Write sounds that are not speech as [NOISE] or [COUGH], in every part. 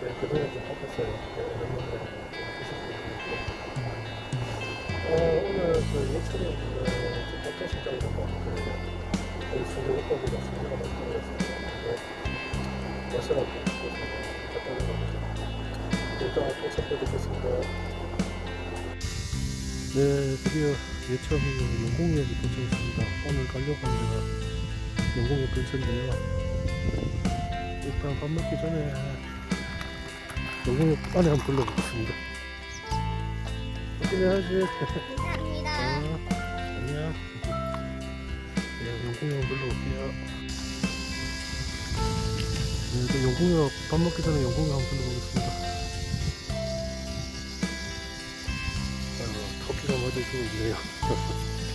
드실 수 있고. 어, 오늘 그 박전 식당이라고 하거든요. 거기 순대국밥이 맞습니다. 맛있습니다. 네. 맛있어갖고 갔다 오는 겁니다. 일단 도착해드리겠습니다. 네, 드디어 예천 영공역에 도착했습니다. 오늘 가려고 하는 데가 영공역 근처인데요. 일단 밥 먹기 전에 영공역 안에 한번 둘러보겠습니다. 안녕하세요. 감사합니다. 아, 안녕. 네, 영공역 불러볼게요. 네, 일단 영공역, 밥 먹기 전에 영공역 한번 불러보겠습니다. 아이고, 커피가 맞아 주고 있네요. [LAUGHS]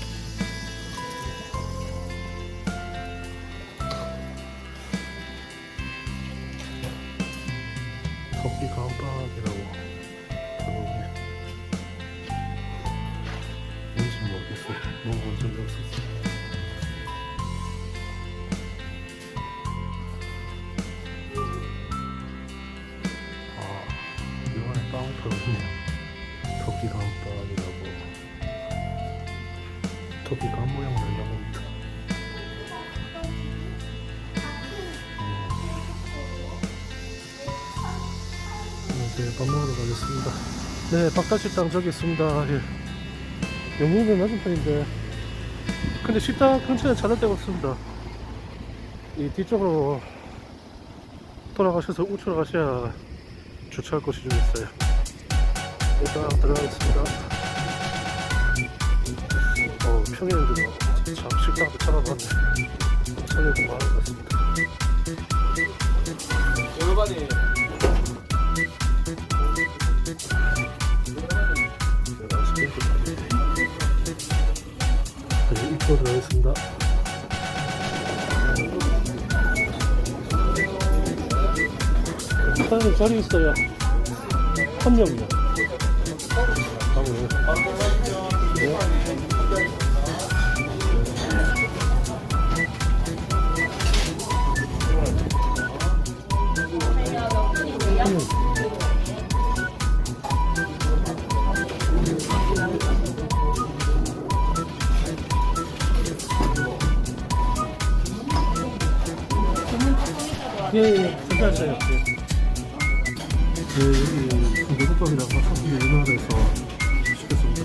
합니다. 음. 네, 밥 먹으러 가겠습니다. 네, 박다식당 저기 있습니다. 예. 영국은 맞은편인데 근데 식당 근처에 찾을 데가 없습니다 이 뒤쪽으로 돌아가셔서 우측으로 가셔야 주차할 곳이 좀 있어요 일단 들어가겠습니다 어 평일에도 참 식당도 찾아봤네 좀 많은 것 같습니다 여러분이 제가 스케이트까지 이제 입고 들어가겠습니다. 사장님 자리 있어요. 한 명이요. 가보요 네. 예, 예. 예. 네, 여기 공대국밥이라고 한국에 유명하다 해서 시켰습니다.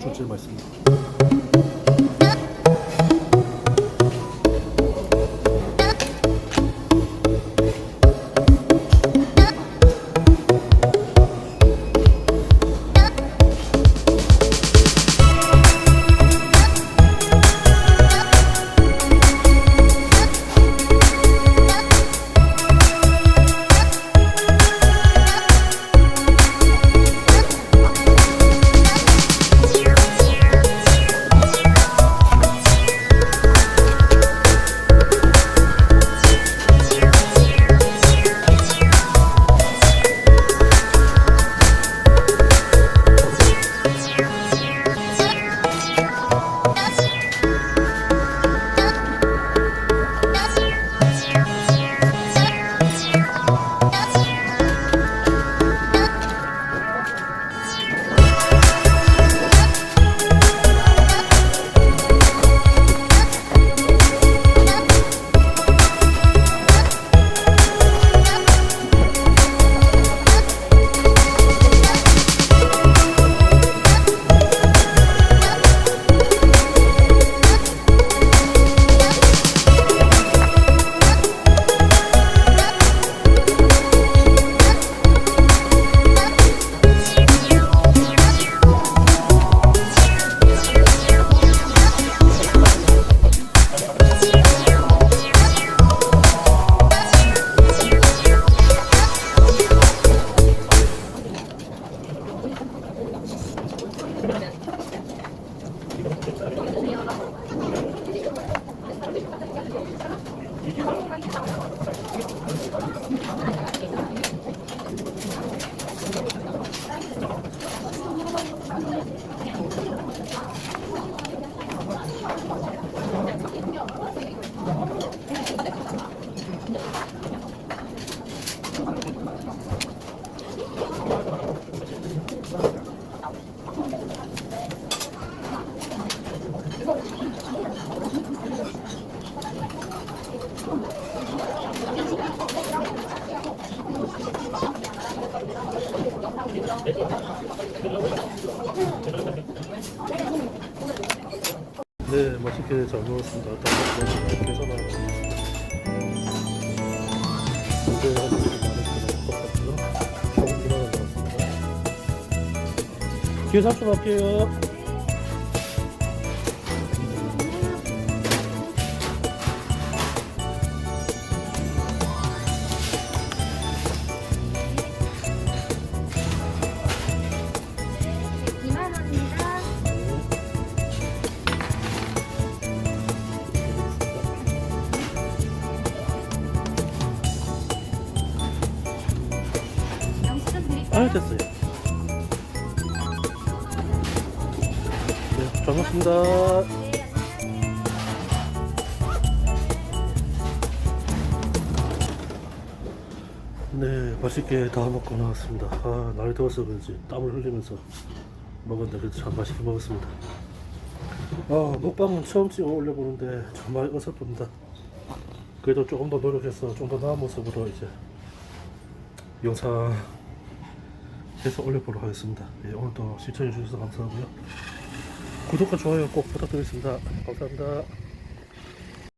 전 제일 맛있습니다. 네, 맛있게 잘 먹었습니다. 다음 먹었습니다. 계산하고. 이제 한 20만 원 똑같고요. 총 2만 원 나왔습니다. 계산 좀 할게요. 됐어요. 네, 잘 먹습니다. 네, 맛있게 다 먹고 나왔습니다. 아, 날이 더워서 그런지 땀을 흘리면서 먹었는데 그래도 참 맛있게 먹었습니다. 아, 먹방은 처음 찍어 올려보는데 정말 어설픕니다. 그래도 조금 더 노력해서 좀 더 나은 모습으로 이제 영상 해서 올려보도록 하겠습니다. 예, 오늘도 시청해주셔서 감사하고요. 구독과 좋아요 꼭 부탁드리겠습니다. 감사합니다.